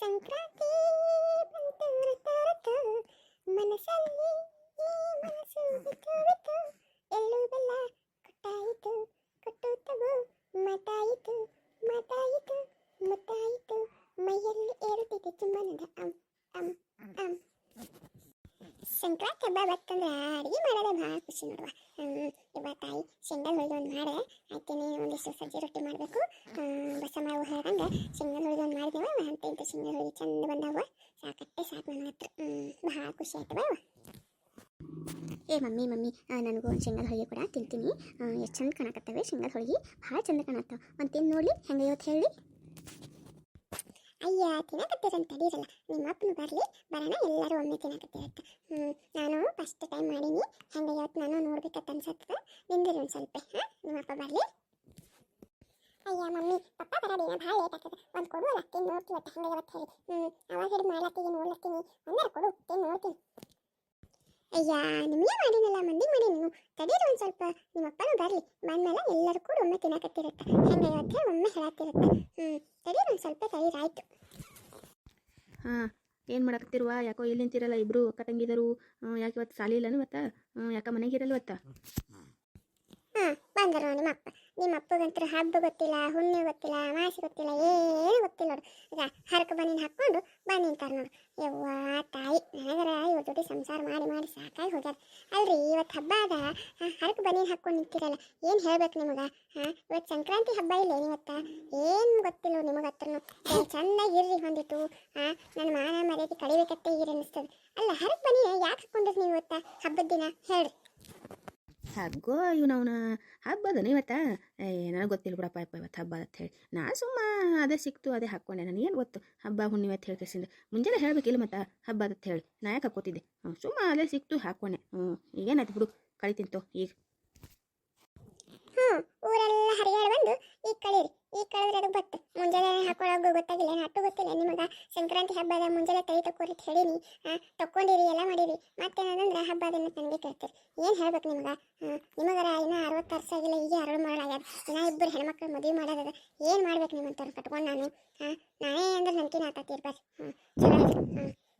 ಸಂಕ್ರಾಂತಿ ಬಂತು ರತ ಮನಸ್ಸಲ್ಲಿ ಮನಸ್ಸು ಬಿತ್ತು ಬಿತ್ತು ಎಳ್ಳು ಬೆಲ್ಲ ಕೊಟ್ಟಾಯಿತು ಕೊಟ್ಟು ತಗೋ ಮಾತಾಯಿತು ಮಾತಾಯಿತು, ಮತ್ತಾಯಿತು. ಮೈಯಲ್ಲಿ ಏರುತ್ತಿದೆ ಚುಮ್ಮನದ ಅಂ ಅಂ ಅಂ. ಸಂಕ್ರಾಂತಿ ಹಬ್ಬ ಬರ್ತಂದ್ರೆ ಅಡುಗೆ ಮಾಡೋದೇ ಭಾಳ ಖುಷಿ ನೋಡುವ. ಇವ ತಾಯಿ ಶೇಂಗಾ ಹೋಳಿಗೆ ಒಂದು ಮಾಡೆ ಆಯ್ತೇನೆ, ಒಂದಿಷ್ಟು ಸಜ್ಜಿ ರೊಟ್ಟಿ ಮಾಡಬೇಕು. ಬಸಮ್ಮ ಹೇಳ್ದಂಗೆ ಶೇಂಗಾ ಹೋಳಿಗೆ ಒಂದು ಮಾಡಿದೆವ ಅಂತ ಇಂಥ ಶೇಂಗಾ ಚಂದ ಬಂದವ ಸಾಕಟ್ಟೆ ಸಾಕು ನನ್ನ ಹತ್ರ. ಭಾಳ ಖುಷಿ ಆಯ್ತು ಬಾ ಏ ಮಮ್ಮಿ ಮಮ್ಮಿ ನನಗೂ ಒಂದು ಶೇಂಗಾದ ಹೋಳಿಗೆ ಕೂಡ, ತಿಂತೀನಿ. ಎಷ್ಟು ಚಂದ ಕಾಣಕತ್ತವೆ ಶೇಂಗಾದ ಹೋಳಿಗೆ. ಭಾಳ ಚಂದ ಕಾಣತ್ತವೆ ಒಂದು ತಿಂದು ನೋಡ್ಲಿ ಹೆಂಗೆ ಇವತ್ತು ಹೇಳಿ. ಅಯ್ಯ ತಿನ್ನಕತ್ತೀರಂತ ತಡೀರಲ್ಲ ನಿಮ್ಮ ಅಪ್ಪನು ಬರಲಿ, ಬರೋಣ, ಎಲ್ಲರೂ ಒಮ್ಮೆ ತಿನ್ನಕತ್ತೀರತ್ತ ನಾನು ಫಸ್ಟ್ ಟೈಮ್ ಮಾಡೀನಿ. ಹೆಂಗೆ ಇವತ್ತು ನಾನು ನೋಡ್ಬೇಕಂತ ಅನ್ಸತ್ತದ. ನಿಂದಿರಿ ಒಂದು ಸ್ವಲ್ಪ, ಹಾಂ, ನಿಮ್ಮ ಅಪ್ಪ ಬರಲಿ. ಅಯ್ಯ, ಮಮ್ಮಿ ಪಪ್ಪ ಬರೋದೇನ ಭಾಳ ಲೇಟ್ ಆಗ್ತದೆ ಒಂದು ಕೊಡು ಅಲ್ಲ ತಿಂದು ನೋಡ್ತೀವತ್ತ ಹಂಗೆ ಇವತ್ತು ಹೇಳಿ ಹ್ಞೂ ಅವಾಗ ಹಿಡಿದು ಮಾಡ್ಲತ್ತೀವಿ ನೋಡ್ಲತ್ತೀನಿ ಒಂದರ ಕೊಡು ತಿಂದು ನೋಡ್ತೀನಿ. ಅಯ್ಯ, ನಿಮಗೆ ಮಾಡಿನಲ್ಲ ಮಂದಿ ಮಾಡಿ ನೀವು ತಡೀರಿ ಒಂದು ಸ್ವಲ್ಪ. ನಿಮ್ಮ ಅಪ್ಪನೂ ಬರಲಿ. ಬಂದ್ಮೇಲೆ ಎಲ್ಲರೂ ಕೂಡ ಒಮ್ಮೆ ತಿನ್ನಕತ್ತಿರುತ್ತೆ. ಹೆಂಗೆ ಇವತ್ತು ಹೇಳಿ ಒಮ್ಮೆ ಹೇಳತ್ತಿರುತ್ತೆ ಹ್ಞೂ ತಡೀರಿ ಒಂದು ಸ್ವಲ್ಪ ತಡೀರಿ, ಆಯಿತು. ಹಾಂ, ಏನು ಮಾಡಕತ್ತಿರುವ? ಯಾಕೋ ಇಲ್ಲಿ ನಿಂತಿರಲ್ಲ ಇಬ್ಬರು ಅಕ್ಕ ತಂಗಿದರು ಯಾಕೆ ಇವತ್ತು ಸಾಲಿ ಇಲ್ಲನು ಇವತ್ತ ಯಾಕ ಮನೆಗೆ ಇರಲ್ವತ್ತ ಹಾಂ ಬಂದರು ನಿಮ್ಮ ಅಪ್ಪ ನಿಮ್ಮ ಅಪ್ಪಗಂತೂ ಹಬ್ಬ ಗೊತ್ತಿಲ್ಲ ಹುಣ್ಣೆ ಗೊತ್ತಿಲ್ಲ ಮಾಸಿ ಗೊತ್ತಿಲ್ಲ, ಏನು ಗೊತ್ತಿಲ್ಲ ನೋಡು. ಈಗ ಹರಕ ಬನ್ನಿನ ಹಾಕ್ಕೊಂಡು ಬಂದು ನಿಂತಾರೆ ನೋಡು. ಯವ್ವ, ತಾಯಿ, ನನಗರ ಇವ್ರ ಜೊತೆ ಸಂಸಾರ ಮಾಡಿ ಮಾಡಿ ಸಾಕಾಗಿ ಹೋಗ್ಯಾರ. ಅಲ್ರಿ ಇವತ್ತು ಹಬ್ಬ ಅದ ಹರಕ ಬನ್ನಿನ ಹಾಕ್ಕೊಂಡು ನಿಂತಿರಲ್ಲ. ಏನು ಹೇಳ್ಬೇಕು ನಿಮಗೆ? ಹಾಂ ಇವತ್ತು ಸಂಕ್ರಾಂತಿ ಹಬ್ಬ ಇಲ್ಲ ಇವತ್ತ? ಏನು ಗೊತ್ತಿಲ್ಲ ನಿಮಗೆ ಹತ್ರನು. ಚೆನ್ನಾಗಿ ಇರ್ರಿ ಹೊಂದಿತ್ತು ಹಾಂ ನನ್ನ ಮಾನ ಮರ್ಯಾದೆ ಕಡಿಬೇಕತ್ತೆ ಈಗ ಅನ್ನಿಸ್ತದೆ. ಅಲ್ಲ, ಹರಕ ಬನ್ನಿ ಯಾಕೆ ಹಾಕ್ಕೊಂಡಿರಿ ನೀವು ಇವತ್ತ ಹಬ್ಬದ ದಿನ? ಹೇಳ್ರಿ. ಹಾಗೋ ಇವ್ನ ಅವನ ಹಬ್ಬ ಅದನ ಇವತ್ತ. ಏ, ನನಗೆ ಗೊತ್ತಿಲ್ಲ ಬಿಡಪ್ಪ, ಅಪ್ಪ ಇವತ್ತು ಹಬ್ಬ ಅಂತ ಹೇಳಿ. ನಾ ಸುಮ್ಮ ಅದೇ ಸಿಕ್ತು, ಅದೇ ಹಾಕ್ಕೊಂಡೆ ಏನು ಗೊತ್ತು? ಹಬ್ಬ ಹುಣ್ಣಿಮೆ ಅಂತ ಹೇಳಿ ಮುಂಜಾನೆ ಹೇಳ್ಬೇಕಿಲ್ಲ ಮತ್ತ ಹಬ್ಬ ಅಂತ ಹೇಳಿ. ನಾ ಯಾಕೆ ಹಾಕೋತಿದ್ದೆ? ಹ್ಞೂ ಸುಮ್ಮ ಅದೇ ಸಿಕ್ತು ಹಾಕ್ಕೊಂಡೆ ಹ್ಞೂ ಈಗೇನಾಯ್ತು ಬಿಡು ಕಳಿತಿಂತು ಈಗ. ಊರೆಲ್ಲ ಹರಿಯಾಡಿ ಬಂದು, ಈಗ ಕಳೀರಿ. ಈಗ ಕಳೆದ್ರೆ ಅದು ಮುಂಜಾನೆ ಹಾಕೊಳ್ಳೋದು ಗೊತ್ತಾಗಿಲ್ಲ, ಏನು ಅಟ್ಟು ಗೊತ್ತಿಲ್ಲ. ನಿಮಗೆ ಸಂಕ್ರಾಂತಿ ಹಬ್ಬದ ಮುಂಜಾನೆ ಕೈ ತಕ್ಕೋರಿ ಹೇಳೀನಿ ತಕ್ಕೊಂಡಿರಿ, ಎಲ್ಲ ಮಾಡಿರಿ. ಮತ್ತೇನಂದ್ರೆ ಹಬ್ಬ ದಿನ ನನಗೆ ಕೇಳ್ತೀರಿ. ಏನು ಹೇಳ್ಬೇಕು ನಿಮ್ಗೆ? ನಿಮಗರ ಇನ್ನೂ ಅರವತ್ತು ವರ್ಷ ಆಗಿಲ್ಲ ಈಗ ಅರಳು ಮಾಡಾಗ್ಯದ ಇನ್ನೂ ಇಬ್ಬರು ಹೆಣ್ಮಕ್ಳು ಮದುವೆ ಮಾಡೋದದ. ಏನು ಮಾಡ್ಬೇಕು ನಿಮ್ಮಂತವ್ರು ಕಟ್ಕೊಂಡು ನಾನು? ನಾನೇ ಅಂದ್ರೆ ನಂಬಿಕೆ ಆತತ್ತೀರಿ ಬರ್ರಿ.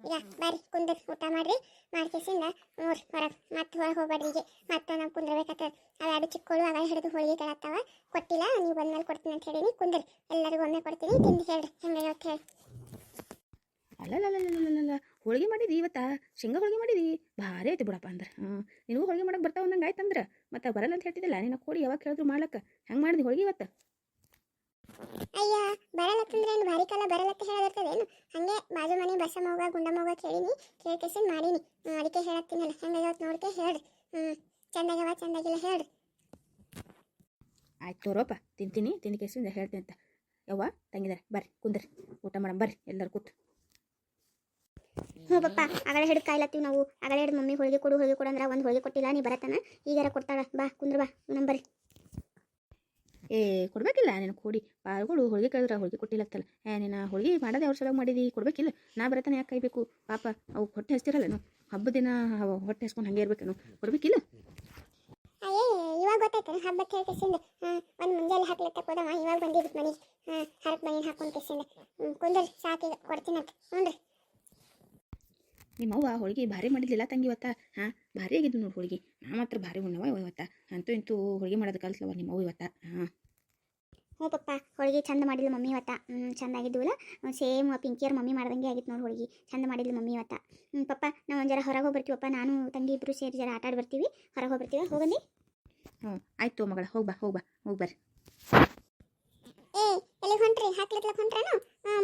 ಈಗ ಬರ್ರಿ, ಕುಂದ್ರ, ಊಟ ಮಾಡ್ರಿ. ಮಾಡ್ಕೇಸಿಂದ ಮೂರು ಹೊರಗೆ ಮತ್ತೆ ಹೊರಗೆ ಹೋಗ್ಬೇಡ್ರಿ ಈಗ ಮತ್ತೆ ನಾವು ಕುಂದ್ರಬೇಕಾಗ್ತದೆ. ಅವೆರಡು ಚಿಕ್ಕಳು ಅವಾಗ ಹಿಡಿದು ಹೋಳಿಗೆ ಕೊಟ್ಟಿಲ್ಲ, ನೀವು ಬಂದ್ಮೇಲೆ ಕೊಡ್ತೀನಿ ಅಂತ ಹೇಳೀನಿ. ಕುಂದ್ರಿ, ಎಲ್ಲರಿಗೂ ಒಮ್ಮೆ ಕೊಡ್ತೀನಿ. ತಿಂದು ಹೇಳ್ರಿ, ಹೆಂಗೆ ಹೇಳಿ. ಅಲ್ಲಲ್ಲಲ್ಲಲ್ಲಲ್ಲ ಹೋಳಿಗೆ ಮಾಡಿದಿ ಇವತ್ತ? ಶೇಂಗಾ ಹೋಳಿಗೆ ಮಾಡಿದಿ ಭಾರಿ ಐತಿ ಬಿಡಪ್ಪ ಅಂದ್ರೆ. ಹಾಂ ನಿನಗೂ ಹೋಳಿಗೆ ಮಾಡಕ್ಕೆ ಬರ್ತಾವ ಅಂದಂಗೆ ಆಯ್ತಂದ್ರೆ ಮತ್ತೆ ಬರಲ್ಲ ಅಂತ ಹೇಳ್ತಿದ್ದಿಲ್ಲ. ನಿನ್ನ ಕೋಳಿ ಯಾವಾಗ ಕೇಳಿದ್ರು ಮಾಡ್ಲಕ್ಕ. ಹೆಂಗೆ ಮಾಡಿದಿ ಹೋಳಿಗೆ ಇವತ್ತು? ಅಯ್ಯ ಬರಲತ್ತಂದ್ರೆ ಏನು ಭಾರಿ ಕಾಲ ಬರಲತ್ತ ಹೇಳದಿರ್ತದೇನು ಹಂಗೆ ಬಾಜು ಮನೆ ಬಸ ಮೋಗ ಗುಂಡ ಮೋಗ ಕೇಳೀನಿ ಕೇಳ್ಕೇಸಿಂದ ಮಾಡೀನಿ. ಅದಕ್ಕೆ ಹೇಳತ್ತೀನಲ್ಲ. ಹೆಂಗೆ ಇವತ್ತು ನೋಡ್ಕೆ ಹೇಳ್ರಿ ಹ್ಞೂ ಚಂದಾಗವ ಚಂದಾಗಿಲ್ಲ ಹೇಳ್ರಿ ಆಯ್ತು ತೋರೋಪ ತಿಂತೀನಿ ತಿಂದು ಕೇಸಿಂದ ಹೇಳ್ತೀನಿ ಅಂತ. ಯವ್ವ ತಂಗಿದಾರೆ ಬರ್ರಿ ಕುಂದ್ರಿ. ಊಟ ಮಾಡಮ್ ಬರ್ರಿ ಎಲ್ಲರೂ ಕೂತು. ಹ್ಞೂ ಪಪ್ಪ ಆಗಲೇ ಹಿಡಿದು ಕಾಯ್ಲತ್ತೀವಿ ನಾವು. ಆಗಲೇ ಹಿಡಿದು ಮಮ್ಮಿ ಹೋಳಿಗೆ ಕೊಡು ಹೋಳಿಗೆ ಕೊಡು ಅಂದ್ರೆ ಒಂದು ಹೋಳಿಗೆ ಕೊಟ್ಟಿಲ್ಲ ನೀ ಬರತ್ತಾನ? ಈಗಾರ ಕೊಡ್ತಾಳ ಬಾ ಕುಂದ್ರ ಬಾ ನಂಬರಿ ಏ ಕೊಡ್ಬೇಕಿಲ್ಲ ನೀನು ಕೊಡಿ. ಬಾ ಪಾಲ್ಗಳು ಹೋಳಿಗೆ ಕೇಳಿದ್ರೆ ಹೋಳಿಗೆ ಕೊಟ್ಟಿಲ್ಲತ್ತಲ್ಲ. ಏ ನಿನ್ನ ಹೋಳಿಗೆ ಮಾಡೋದೇ ಅವ್ರ ಸಲುವಾಗಿ ಮಾಡಿದಿ ಕೊಡ್ಬೇಕಿಲ್ಲ. ನಾ ಬರತಾನೆ ಯಾಕೆ ಕೈಬೇಕು ಪಾಪ ಅವು ಹೊಟ್ಟೆ ಹಸ್ತಿರಲ್ಲೇನು? ಹಬ್ಬದ ದಿನ ಹೊಟ್ಟೆ ಹಸ್ಕೊಂಡು ಹಂಗೆ ಇರ್ಬೇಕೇನು? ಕೊಡ್ಬೇಕಿಲ್ಲ? ಅಯ್ಯೇ ಇವಾಗ ಗೊತ್ತಾಯ್ತು ಹಬ್ಬಕ್ಕೆ ಹೇಳಿ ಕಿಸಿಂದ ಒಂದು ಮುಂಜಾನೆ ಹಾಕ್ಲಿಕ್ಕೆ ಹೋದವ ಇವಾಗ ಬಂದಿದ್ದು ಮನೆಗೆ. ಹಾಂ ಹರಕ್ ಮನೆ ಹಾಕೊಂಡು ಕಿಸಿಂದ ಹ್ಞೂ ಸಾಕಿ ಸಾಕೀಗ ಕೊಡ್ತೀನಂತ. ಹ್ಞೂ ರೀ ನಿಮ್ಮ ಅವ್ವ ಹೋಳಿಗೆ ಭಾರಿ ಮಾಡಿದ್ಲಿಲ್ಲ ತಂಗಿ ಇವತ್ತ? ಹಾಂ ಭಾರಿ ಆಗಿದ್ದು ನೋಡಿ ಹೋಳಿಗೆ. ನಾ ಮಾತ್ರ ಭಾರಿ ಉಣ್ಣವ ಇವತ್ತ. ಅಂತೂ ಇಂತೂ ಹೋಳಿಗೆ ಮಾಡೋದು ಕಲ್ಸಲವ ನಿಮ್ಮ ಅವ್ವ ಇವತ್ತ. ಹಾಂ. ಹ್ಞೂ ಪಪ್ಪ ಹೋಳಿಗೆ ಚಂದ ಮಾಡಿದ್ಲು ಮಮ್ಮಿ ಇವತ್ತ. ಹ್ಞೂ ಚಂದ ಆಗಿದ್ವಲ್ಲ ಸೇಮ್ ಪಿಂಕಿಯರ್ ಮಮ್ಮಿ ಮಾಡ್ದಂಗೆ ಆಗಿತ್ತು ನೋಡಿ ಹೋಳಿಗೆ. ಚಂದ ಮಾಡಿದ್ಲು ಮಮ್ಮಿ ಇವತ್ತ. ಹ್ಞೂ ಪಪ್ಪ ನಾವು ಒಂದು ಜರ ಹೊರಗೆ ಹೋಗ್ಬರ್ತೀವಪ್ಪ ನಾನು ತಂಗಿ ಇಬ್ಬರು ಸೇರಿ ಜರ ಆಟ ಆಡ್ಬರ್ತೀವಿ ಹೊರಗೆ ಹೋಗಿ ಹೋಗಲಿ ಹ್ಞೂ ಆಯ್ತು ಮಗಳ ಹೋಗ್ಬಾ ಬಾ ಹೋಗಿ ಬಾ ಹೋಗಿ ಬರ್ರಿ. ಏ ಎಲ್ಲಿ ಹೊಂಟ್ರಿ ಹಾಕ್ಲತ್ಲಕ್ ಹೊಂಟ್ರೇನು?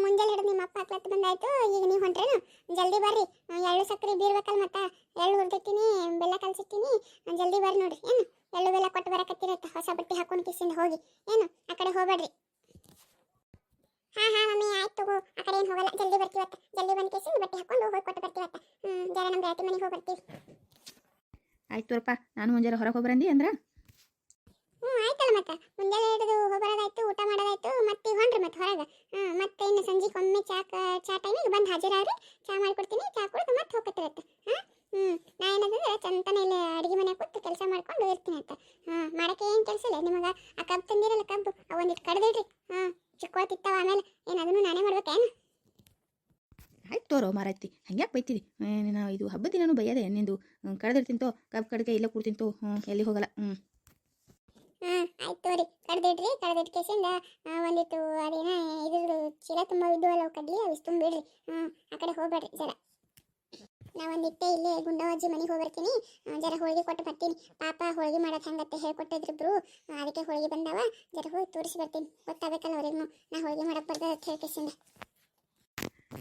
ಮುಂಜಾನೆ ಹಿಡಿದು ನಿಮ್ಮ ಅಪ್ಪ ಹಾಕ್ಲತ್ ಬಂದಾಯ್ತು, ಈಗ ನೀವು ಹೊಂಟ್ರೇನು? ಜಲ್ದಿ ಬರ್ರಿ ಎಳ್ಳು ಸಕ್ಕರೆ ಬೀರ್ಬೇಕಲ್ಲ ಮತ್ತೆ, ಎಳ್ಳು ಹುರಿದಿಟ್ಟಿನಿ ಬೆಲ್ಲ ಕಲ್ಸಿಟ್ಟಿನಿ ಜಲ್ದಿ ಬರ್ರಿ ನೋಡ್ರಿ, ಏನು? ಎಳ್ಳು ಬೆಲ್ಲ ಕೊಟ್ಟು ಬರಕತ್ತಿರತ್ತ ಹೊಸ ಬಟ್ಟೆ ಹಾಕೊಂಡು ಕಿಸಿಂದ ಹೋಗಿ, ಏನು? ಆ ಕಡೆ ಹೋಗ್ಬೇಡ್ರಿ. ಹಾ ಹಾ, ಮಮ್ಮಿ, ಆಯ್ತು ತಗೋ, ಆ ಕಡೆ ಏನು ಹೋಗಲ್ಲ, ಜಲ್ದಿ ಬರ್ತೀವತ್ತ ಜಲ್ದಿ ಬಂದು ಕೇಸಿಂದ ಬಟ್ಟೆ ಹಾಕೊಂಡು ಹೋಗಿ ಕೊಟ್ಟು ಬರ್ತೀವತ್ತ ಜರ ನಮ್ಮ ಗಾಟಿ ಮನೆಗೆ ಹೋಗಿ ಬರ್ತೀವಿ. ಆಯ್ತು ತೋರಪ್ಪ, ನಾನು ಮುಂಜಾನೆ ಹೊರಗೆ ಹೋಗಿ ಅಂದ್ರೆ? ಆಯ್ತಲ್ಲ ಮತ್ತೆ. ಮುಂಜಾನೆ ಹಿಡಿದು ಹೋಗೋದಾಯ್ತು, ಊಟ ಮಾಡೋದಾಯ್ತು, ಮತ್ತೆ ಹೊಂಡ್ರಿ ಮತ್ತೆ ಹೊರಗೆ. ಹಾಂ ಮತ್ತೆ ಇನ್ನು ಸಂಜೆಗೆ ಒಮ್ಮೆ ಚಾ ಚಾ ಟೈಮಿಗೆ ಬಂದು ಹಾಜರಾಗ್ರಿ. ಚಾ ಮಾಡಿಕೊಡ್ತೀನಿ, ಚಾ ಕುಡಿದು ಮತ್ತೆ ಹೋಗತ್ತಿರತ್ತೆ ಹಾಂ? ಹ್ಞೂ ನಾ ಏನಂದ್ರೆ ಚಂತನ ಇಲ್ಲಿ ಅಡುಗೆ ಮನೆ ಕೂತು ಕೆಲಸ ಮಾಡ್ಕೊಂಡು ಇರ್ತೀನಿ ಅಂತ. ಹಾಂ ಮಾಡೋಕ್ಕೆ ಏನು ಕೆಲಸ ಇಲ್ಲ. ನಿಮಗೆ ಆ ಕಬ್ಬು ತಂದಿರಲ್ಲ ಕಬ್ಬು ಅವೊಂದಿಟ್ಟು ಕಡ್ದಿಡ್ರಿ. ಹಾಂ ಹಾ ತಿತ್ತಾವ ಆಮೇಲೆ ಏನು ಅದನ್ನು ನಾನೇ ಮಾಡ್ಬೇಕೇನು? ತೋರೋ ಮಾರಾಯ್ತಿ ಹಂಗ್ಯಾಕೆ ಬೈತೀರಿ? ನಾವು ಇದು ಹಬ್ಬದ ದಿನನೂ ಬೈಯದೆ ನಿಂದು ಕಳೆದಿರ್ತಿಂತೋ ಕಬ್ಬು ಕಡ್ಗೆ ಇಲ್ಲ ಕೂಡ್ತಿಂತೋ ಹ್ಞೂ ಎಲ್ಲಿ ಹೋಗಲ್ಲ? ಹ್ಞೂ ಆಯ್ತು ತೋರಿ, ಕಡ್ದಿಡ್ರಿ, ಕಡ್ದಿಟ್ಟು ಕೇಸಿಂದ ಒಂದಿಟ್ಟು ಅದೇನ ಇದ್ರ ಚೀಲ ತುಂಬ ಇದ್ವಲ್ಲ ಅವು ಕಡ್ಲಿ, ಅವು ತುಂಬಿಡ್ರಿ ಹ್ಞೂ ಆ ಕಡೆ ಹೋಗ್ಬೇಡ್ರಿ ಜರ. ನಾ ಒಂದಿಟ್ಟೆ ಇಲ್ಲೇ ಗುಂಡವಾಜ್ಜಿ ಮನೆಗೆ ಹೋಗ್ಬರ್ತೀನಿ. ಜರ ಹೋಳಿಗೆ ಕೊಟ್ಟು ಬರ್ತೀನಿ. ಪಾಪ ಹೋಳಿಗೆ ಮಾಡೋದು ಹಂಗತ್ತೆ ಹೇಳ್ಕೊಟ್ಟಿದ್ರಿಬ್ರು. ಅದಕ್ಕೆ ಹೋಳಿಗೆ ಬಂದವ. ಜರ ಹೋಗಿ ತೋರಿಸಿ ಬರ್ತೀನಿ. ಗೊತ್ತಾಗಬೇಕಲ್ಲ ಅವ್ರಿಗೂ. ನಾ ಹೋಳಿಗೆ ಬರ್ದ ಅಂತ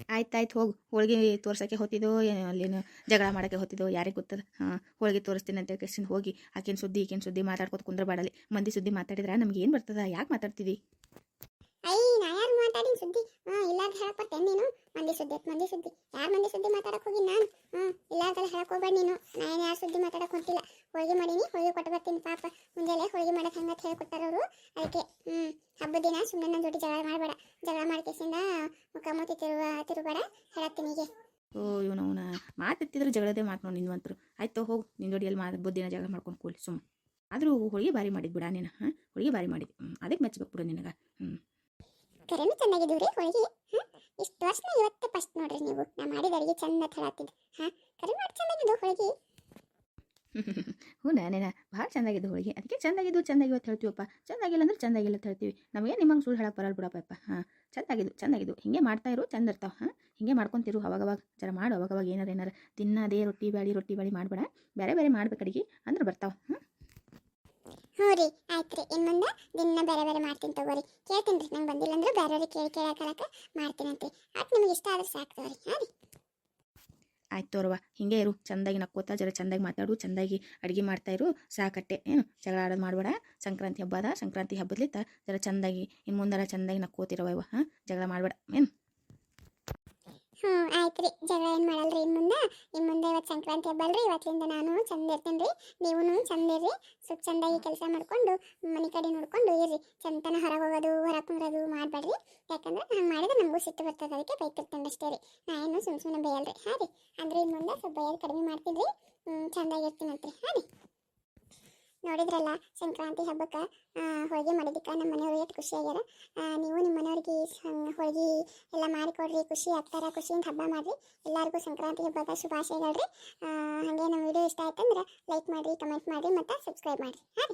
ಹೇಳಿ ಕೇಸಿಂದ ಆಯ್ತು ಆಯ್ತು ಹೋಗು. ಹೋಳಿಗೆ ತೋರ್ಸೋಕ್ಕೆ ಹೋತಿದ್ದೋ ಏನೋ ಅಲ್ಲೇನು ಜಗಳ ಮಾಡೋಕ್ಕೆ ಹೋತಿದ್ದೋ ಯಾರಿಗೆ ಗೊತ್ತದ. ಹಾಂ, ಹೋಳಿಗೆ ತೋರಿಸ್ತೀನಿ ಅಂತ ಕೇಸಿನ ಹೋಗಿ. ಆಕಿನ ಸುದ್ದಿ, ಈಕಿನ ಸುದ್ದಿ ಮಾತಾಡ್ಕೊತ ಕುಂದ್ರಬಾಡಲಿ ಮಂದಿ ಸುದ್ದಿ ಮಾತಾಡಿದ್ರೆ ನಮ್ಗೆ ಏನು ಬರ್ತದ, ಯಾಕೆ ಮಾತಾಡ್ತಿದ್ದಿ ಅಯ್ಯ ನಾ ಯಾರು ಮಾತಾಡಿನ ಸುದ್ದಿ? ಹಾಂ ಇಲ್ಲಾದ್ರೆ ಹೇಳಕ್ ಬರ್ತೇನೆ ನೀನು? ಮಂದಿ ಸುದ್ದಿ ಮಂದಿ ಸುದ್ದಿ. ಯಾರ ಮಂದಿ ಸುದ್ದಿ ಮಾತಾಡಕ್ ಹೋಗಿ ನಾನು? ಹ್ಞೂ ಇಲ್ಲಾರ್ದಲ್ಲ ಹೇಳಕ್ ಹೋಗ್ಬೇಡ ನೀನು. ನಾನು ಯಾರು ಸುದ್ದಿ ಮಾತಾಡಕ್ ಹೊಂಟಿಲ್ಲ. ಹೋಳಿಗೆ ಮಾಡೀನಿ ಹೋಳಿಗೆ ಕೊಟ್ಟು ಬರ್ತೀನಿ ಪಾಪ. ಮುಂಜಾನೆ ಹೋಳಿಗೆ ಮಾಡಕ್ ಅಂತ ಹೇಳ್ಕೊಟ್ಟಾರ ಅವರು. ಅದಕ್ಕೆ ಹ್ಞೂ ಹಬ್ಬದ ದಿನ ಸುಮ್ಮನೆ ನನ್ನ ಜೊತೆ ಜಗಳ ಮಾಡಬೇಡ. ಜಗಳ ಮಾಡ್ಕೇಸಿಂದ ಮುಖ ಮೂತಿ ತಿರುವ ತಿರುಬೇಡ ಹೇಳತ್ತೀನಿ ಹೀಗೆ. ಓ ಇವನು ಅವನ ಮಾತೆತ್ತಿದ್ರೆ ಜಗಳದೇ ಮಾತು ನೋಡಿ ನಿನ್ವಂತರು ಆಯ್ತು ಹೋಗು. ನಿನ್ನ ಜೋಡಿಯಲ್ಲಿ ಮಾ ಬುದ್ಧಿನ ಜಗಳ ಮಾಡ್ಕೊಂಡು ಕೂಲಿ ಸುಮ್ಮ ಆದರೂ ಹೋಳಿಗೆ ಬಾರಿ ಮಾಡಿದ್ ಬಿಡ ನೀನು ಹಾಂ ಹೋಳಿಗೆ ಬಾರಿ ಮಾಡಿದ್ವಿ ಅದಕ್ಕೆ ಮೆಚ್ಚಬೇಕು ಬಿಡು ನಿನಗೆ. ಹ್ಞೂ ಕರೆನೂ ಚೆನ್ನಾಗಿದ್ದೀವಿ ರೀ ಹೋಳಿಗೆ? ಹಾಂ ಇಷ್ಟು ವರ್ಷನ ಇವತ್ತೇ ಫಸ್ಟ್ ನೋಡ್ರಿ ನೀವು? ನಾ ಮಾಡಿದ ಅಡಿಗೆ ಚಂದ ಥಳಾತಿದ್ದು ಹಾ, ಕರೆ ಮಾಡಿ ಚಂದಾಗಿದ್ದು ಹೋಳಿಗೆ. ಹ್ಞೂ ನಾನೇನ ಭಾಳ ಚಂದಾಗಿದ್ದು ಹೋಳಿಗೆ. ಅದಕ್ಕೆ ಚಂದಾಗಿದ್ದು ಚಂದಾಗಿ ಅಂತ ಹೇಳ್ತೀವಪ್ಪ. ಚಂದಾಗಿಲ್ಲ ಅಂದ್ರೆ ಚಂದಾಗಿಲ್ಲ ಅಂತ ಹೇಳ್ತೀವಿ. ನಮಗೆ ನಿಮ್ಮಂಗೆ ಸುಳ್ಳು ಹೇಳಕ್ಕೆ ಬರಲ್ಲ ಬಿಡಪ್ಪ. ಹಾಂ, ಚಂದಾಗಿದ್ದು ಚಂದಾಗಿದ್ದು. ಹಿಂಗೆ ಮಾಡ್ತಾ ಇರು ಚಂದ ಇರ್ತಾವೆ ಹಾಂ, ಹಿಂಗೆ ಮಾಡ್ಕೊತಿರು ಅವಾಗವಾಗ. ಜರ ಮಾಡು, ಅವಾಗವಾಗ ಏನಾರ ಏನಾರ. ತಿನ್ನದೇ ರೊಟ್ಟಿ ಬ್ಯಾಳಿ ರೊಟ್ಟಿ ಬ್ಯಾಳಿ ಮಾಡಬೇಡ. ಬೇರೆ ಬೇರೆ ಮಾಡ್ಬೇಕು ಅಡಿಗೆ, ಅಂದ್ರೆ ಬರ್ತಾವೆ. ಹಾಂ ಹ್ಞೂ ರೀ, ಆಯ್ತು ರೀ. ಇನ್ನು ಮುಂದೆ ದಿನ ಬೇರೆ ಬೇರೆ ಮಾಡ್ತೀನಿ ತಗೋರಿ. ಕೇಳ್ತೀನಿ ರೀ, ನಂಗೆ ಬಂದಿಲ್ಲ ಅಂದ್ರೆ ಬೇರೆಯವ್ರಿಗೆ ಕೇಳಿ ಕೇಳಕ್ಕೆ ಮಾಡ್ತೀನಂತೆ ಅದು ನಿಮ್ಗೆ ಇಷ್ಟ ಆದ್ರೆ ಸಾಕು ತಗೋರಿ. ಹಾಂ ರೀ. ಆಯ್ತು ತೋರವ್ವ ಹಿಂಗೆ ಇರು, ಚಂದಾಗಿ ನಕ್ಕೋತಾ, ಜರ ಚಂದಾಗಿ ಮಾತಾಡು, ಚಂದಾಗಿ ಅಡುಗೆ ಮಾಡ್ತಾ ಇರು, ಸಾಕಟ್ಟೆ. ಏನು, ಜಗಳ ಆಡೋದು ಮಾಡಬೇಡ. ಸಂಕ್ರಾಂತಿ ಹಬ್ಬ ಅದ, ಸಂಕ್ರಾಂತಿ ಹಬ್ಬದ್ಲಿತ್ತ ಜರ ಚಂದಾಗಿ, ಇನ್ನು ಮುಂದೆಲ್ಲ ಚಂದಾಗಿ ನಕ್ಕೋತಿರವ ಇವ, ಹಾಂ? ಜಗಳ ಮಾಡಬೇಡ. ಏನು? ಹ್ಞೂ ಆಯ್ತು ರೀ ಜಗಳ ಏನು ಮಾಡಲ್ರಿ? ಇನ್ನು ಮುಂದೆ ಇನ್ನು ಮುಂದೆ ಇವತ್ತು ಸಂಕ್ರಾಂತಿ ಹಬ್ಬ ಅಲ್ರಿ? ಇವತ್ತಿಂದ ನಾನು ಚಂದ ಇರ್ತೀನಿ ರೀ. ನೀವೂ ಚಂದ ಇರ್ರಿ. ಸ್ವಲ್ಪ ಚಂದಾಗಿ ಕೆಲಸ ಮಾಡಿಕೊಂಡು, ಮನೆ ಕಡೆ ನೋಡ್ಕೊಂಡು ಇರ್ರಿ. ಚಂದನ ಹೊರಗೆ ಹೋಗೋದು, ಹೊರಗೆ ಕುಂದ್ರೋದು ಮಾಡಬೇಡ್ರಿ. ಯಾಕಂದ್ರೆ ಹಂಗೆ ಮಾಡಿದ್ರೆ ನಮಗೂ ಸಿಟ್ಟು ಬರ್ತದೆ. ಅದಕ್ಕೆ ಬೈತಿರ್ತೇನೆ ಅಷ್ಟೇ ರೀ. ನಾ ಏನು ಸುಮ್ಮ ಸುಮ್ಮನೆ ಬೇಯಲ್ರಿ. ಹಾಂ ರೀ. ಅಂದ್ರೆ ಇನ್ನು ಮುಂದೆ ಸ್ವಲ್ಪ ಬೈಯೋದು ಕಡಿಮೆ ಮಾಡ್ತೀನಿ ರೀ. ಚಂದಾಗಿರ್ತೀನಂತ್ರಿ ಹಾಂ ರೀ. ನೋಡಿದ್ರಲ್ಲ ಸಂಕ್ರಾಂತಿ ಹಬ್ಬಕ್ಕೆ ಹೋಳಿಗೆ ಮಾಡೋದಕ್ಕೆ ನಮ್ಮ ಮನೆಯವ್ರು ಎಷ್ಟು ಖುಷಿ ಆಗ್ಯಾರ. ನೀವು ನಿಮ್ಮ ಮನೆಯವ್ರಿಗೆ ಹೋಳಿಗೆ ಎಲ್ಲ ಮಾಡಿಕೊಡ್ರಿ, ಖುಷಿ ಆಗ್ತಾರ, ಖುಷಿಯಿಂದ ಹಬ್ಬ ಮಾಡಿರಿ. ಎಲ್ಲರಿಗೂ ಸಂಕ್ರಾಂತಿ ಹಬ್ಬದ ಶುಭಾಶಯಗಳು ರೀ ಹಾಗೆ ನಮ್ಮ ವಿಡಿಯೋ ಇಷ್ಟ ಆಯ್ತಂದ್ರೆ ಲೈಕ್ ಮಾಡಿರಿ ಕಮೆಂಟ್ ಮಾಡಿರಿ, ಮತ್ತು ಸಬ್ಸ್ಕ್ರೈಬ್ ಮಾಡಿರಿ. ಹಾಂ